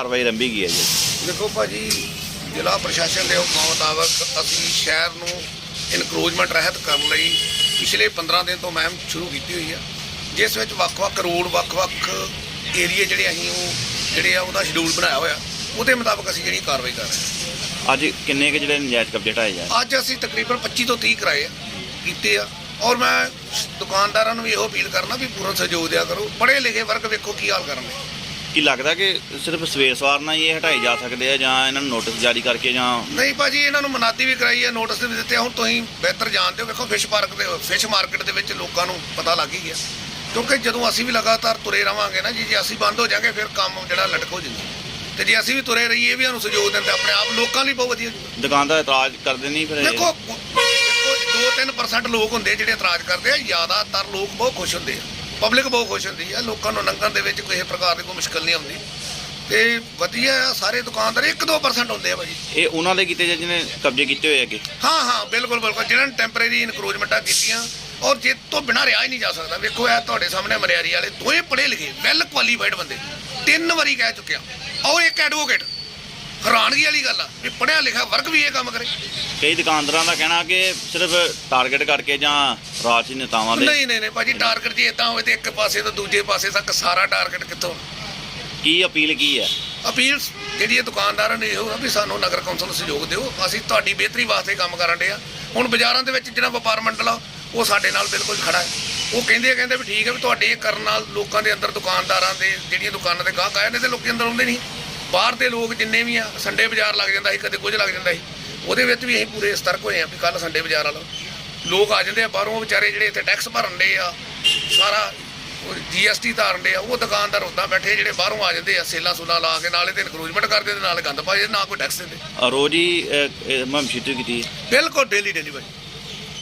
ਕਾਰਵਾਈ ਰੰਭੀ ਗਈ ਹੈ ਜੀ। ਦੇਖੋ ਭਾਜੀ ਜ਼ਿਲ੍ਹਾ ਪ੍ਰਸ਼ਾਸਨ ਦੇ ਹੁਕਮਾਂ ਮੁਤਾਬਕ ਅਸੀਂ ਸ਼ਹਿਰ ਨੂੰ ਇਨਕਰੋਚਮੈਂਟ ਰਹਿਤ ਕਰਨ ਲਈ ਪਿਛਲੇ 15 ਦਿਨ ਤੋਂ ਮੁਹਿੰਮ ਸ਼ੁਰੂ ਕੀਤੀ ਹੋਈ ਆ ਜਿਸ ਵਿੱਚ ਵੱਖ-ਵੱਖ ਰੋਡ ਵੱਖ-ਵੱਖ ਏਰੀਏ ਜਿਹੜੇ ਅਸੀਂ ਉਹ ਜਿਹੜੇ ਆ ਉਹਦਾ ਸ਼ਡਿਊਲ ਬਣਾਇਆ ਹੋਇਆ ਉਹਦੇ ਮੁਤਾਬਕ ਅਸੀਂ ਜਿਹੜੀ ਕਾਰਵਾਈ ਕਰ ਰਹੇ ਅੱਜ ਕਿੰਨੇ ਕੁ ਜਿਹੜੇ ਨਜਾਇਜ਼ ਕਬਜ਼ੇ ਢਾਏ ਜਾ ਹਾਂ ਅੱਜ ਅਸੀਂ ਤਕਰੀਬਨ 25 ਤੋਂ 30 ਕਰਾਏ ਆ ਕੀਤੇ ਆ ਔਰ ਮੈਂ ਦੁਕਾਨਦਾਰਾਂ ਨੂੰ ਵੀ ਇਹੋ ਅਪੀਲ ਕਰਨਾ ਵੀ ਪੂਰਾ ਸਹਿਯੋਗ ਦਿਆ ਕਰੋ ਪੜ੍ਹੇ ਲਿਖੇ ਵਰਗ ਵੇਖੋ ਕੀ ਹਾਲ ਕਰਨ ਦੇ। ਕੀ ਲੱਗਦਾ ਕਿ ਸਿਰਫ ਸਵੇਰ ਸਵਾਰ ਨਾਲ ਹੀ ਇਹ ਹਟਾਏ ਜਾ ਸਕਦੇ ਆ ਜਾਂ ਇਹਨਾਂ ਨੂੰ ਨੋਟਿਸ ਜਾਰੀ ਕਰਕੇ ਜਾਂ ਨਹੀਂ ਭਾਜੀ ਇਹਨਾਂ ਨੂੰ ਮਨਾਦੀ ਵੀ ਕਰਾਈ ਹੈ ਨੋਟਿਸ ਵੀ ਦਿੱਤੇ ਆ। ਹੁਣ ਤੁਸੀਂ ਬਿਹਤਰ ਜਾਣਦੇ ਹੋ ਵੇਖੋ ਫਿਸ਼ ਪਾਰਕ ਦੇ ਫਿਸ਼ ਮਾਰਕੀਟ ਦੇ ਵਿੱਚ ਲੋਕਾਂ ਨੂੰ ਪਤਾ ਲੱਗ ਹੀ ਗਿਆ। ਕਿਉਂਕਿ ਜਦੋਂ ਅਸੀਂ ਵੀ ਲਗਾਤਾਰ ਤੁਰੇ ਰਵਾਂਗੇ ਨਾ ਜੀ ਜੇ ਅਸੀਂ ਬੰਦ ਹੋ ਜਾਾਂਗੇ ਫਿਰ ਕੰਮ ਜਿਹੜਾ ਲਟਕ ਹੋ ਜਾਂਦਾ। ਤੇ ਜੇ ਅਸੀਂ ਵੀ ਤੁਰੇ ਰਹੀਏ ਵੀ ਸਾਨੂੰ ਸਹਿਯੋਗ ਦਿੰਦੇ ਆਪਣੇ ਆਪ। ਲੋਕਾਂ ਲਈ ਬਹੁਤ ਵਧੀਆ ਜੀ। ਦੁਕਾਨਦਾਰ ਇਤਰਾਜ਼ ਕਰਦੇ ਨਹੀਂ ਫਿਰ ਇਹ? ਦੇਖੋ 2-3% ਲੋਕ ਹੁੰਦੇ ਜਿਹੜੇ ਇਤਰਾਜ਼ ਕਰਦੇ ਆ। ਜ਼ਿਆਦਾਤਰ ਲੋਕ ਬਹੁਤ ਖੁਸ਼ ਹੁੰਦੇ ਆ। ਪਬਲਿਕ ਬਹੁਤ ਖੁਸ਼ ਹੁੰਦੀ ਆ ਲੋਕਾਂ ਨੂੰ ਲੰਘਣ ਦੇ ਵਿੱਚ ਕਿਸੇ ਪ੍ਰਕਾਰ ਦੀ ਕੋਈ ਮੁਸ਼ਕਲ ਨਹੀਂ ਆਉਂਦੀ ਤੇ ਵਧੀਆ ਆ ਸਾਰੇ ਦੁਕਾਨਦਾਰ 1-2% ਹੁੰਦੇ ਆ ਭਾਜੀ। ਇਹ ਉਹਨਾਂ ਦੇ ਕੀਤੇ ਜਾਂ ਜਿਹਨੇ ਕਬਜ਼ੇ ਕੀਤੇ ਹੋਏ ਅੱਗੇ? ਹਾਂ ਹਾਂ ਬਿਲਕੁਲ ਬਿਲਕੁਲ। ਜਿਹਨਾਂ ਨੇ ਟੈਂਪਰੇਰੀ ਇਨਕਰੋਚਮੈਂਟਾਂ ਕੀਤੀਆਂ ਔਰ ਜੇ ਤੋਂ ਬਿਨਾਂ ਰਿਹਾ ਹੀ ਨਹੀਂ ਜਾ ਸਕਦਾ। ਵੇਖੋ ਇਹ ਤੁਹਾਡੇ ਸਾਹਮਣੇ ਮਰਿਆਰੀ ਵਾਲੇ ਦੋਵੇਂ ਪੜ੍ਹੇ ਲਿਖੇ ਵੈਲ ਕੁਆਲੀਫਾਈਡ ਬੰਦੇ। ਤਿੰਨ ਵਾਰੀ ਕਹਿ ਚੁੱਕਿਆ। ਔਰ ਇੱਕ ਐਡਵੋਕੇਟ ਹੈਰਾਨਗੀ ਵਾਲੀ ਗੱਲ ਆ ਵੀ ਪੜ੍ਹਿਆ ਲਿਖਿਆ ਵਰਗ ਵੀ ਇਹ ਕੰਮ ਕਰੇ। ਕਈ ਦੁਕਾਨਦਾਰਾਂ ਦਾ ਕਹਿਣਾ ਕਿ ਸਿਰਫ ਟਾਰਗੇਟ ਕਰਕੇ ਜਾਂ ਰਾਜਸੀ ਨੇਤਾਵਾਂ ਦੇ ਨਹੀਂ ਨਹੀਂ ਨਹੀਂ ਭਾਜੀ ਟਾਰਗੇਟ ਜੇ ਇਦਾਂ ਹੋਵੇ ਤੇ ਇੱਕ ਪਾਸੇ ਤੋਂ ਦੂਜੇ ਪਾਸੇ ਤੱਕ ਸਾਰਾ ਟਾਰਗੇਟ ਕਿੱਥੋਂ? ਕੀ ਅਪੀਲ ਕੀ ਹੈ? ਅਪੀਲ ਜਿਹੜੀ ਇਹ ਦੁਕਾਨਦਾਰਾਂ ਨੇ ਇਹੋ ਆ ਵੀ ਸਾਨੂੰ ਨਗਰ ਕੌਂਸਲ ਨੂੰ ਸਹਿਯੋਗ ਦਿਓ। ਅਸੀਂ ਤੁਹਾਡੀ ਬਿਹਤਰੀ ਵਾਸਤੇ ਕੰਮ ਕਰਨ ਦੇ ਆ। ਹੁਣ ਬਾਜ਼ਾਰਾਂ ਦੇ ਵਿੱਚ ਜਿਹੜਾ ਵਪਾਰ ਮੰਡਲ ਆ ਉਹ ਸਾਡੇ ਨਾਲ ਬਿਲਕੁਲ ਖੜਾ ਹੈ। ਉਹ ਕਹਿੰਦੇ ਆ ਕਹਿੰਦੇ ਵੀ ਠੀਕ ਹੈ ਵੀ ਤੁਹਾਡੇ ਇਹ ਕਰਨ ਨਾਲ ਲੋਕਾਂ ਦੇ ਅੰਦਰ ਦੁਕਾਨਦਾਰਾਂ ਦੇ ਜਿਹੜੀਆਂ ਦੁਕਾਨਾਂ ਤੇ ਗਾਹਕ ਆਏ ਨੇ ਤੇ ਲੋਕੀ ਅੰਦਰ ਆਉਂਦੇ ਨਹੀਂ। ਬਾਹਰ ਦੇ ਲੋਕ ਜਿੰਨੇ ਵੀ ਆ ਸੰਡੇ ਬਾਜ਼ਾਰ ਲੱਗ ਜਾਂਦਾ ਸੀ ਕਦੇ ਕੁਝ ਲੱਗ ਜਾਂਦਾ ਸੀ। ਉਹਦੇ ਵਿੱਚ ਵੀ ਅਸੀਂ ਪੂਰੇ ਸਤਰਕ ਹੋਏ ਆ ਵੀ ਕੱਲ ਸੰਡੇ ਬਾਜ਼ਾਰ ਵਾਲਾ। ਲੋਕ ਆ ਜਾਂਦੇ ਆ ਬਾਹਰੋਂ ਵਿਚਾਰੇ ਜਿਹੜੇ ਇੱਥੇ ਟੈਕਸ ਭਰਨ ਦੇ ਆ ਸਾਰਾ ਜੀਐਸਟੀ ਤਾਰਨ ਦੇ ਆ ਉਹ ਦੁਕਾਨਦਾਰ ਉਦਾਂ ਬੈਠੇ ਜਿਹੜੇ ਬਾਹਰੋਂ ਆ ਜਾਂਦੇ ਆ ਸੇਲਾਂ ਸੁਲਾ ਲਾ ਕੇ ਨਾਲੇ ਤੇ ਇਨਕਰੋਚਮੈਂਟ ਕਰਦੇ ਤੇ ਨਾਲੇ ਗੰਦ ਪਾਏ ਨਾ ਕੋਈ ਟੈਕਸ ਦਿੰਦੇ। ਰੋਜ਼ ਹੀ ਮੁਹਿੰਮ ਸ਼ੁਰੂ ਕੀਤੀ। ਬਿਲਕੁਲ ਡੇਲੀ ਡੇਲੀ ਭਾਈ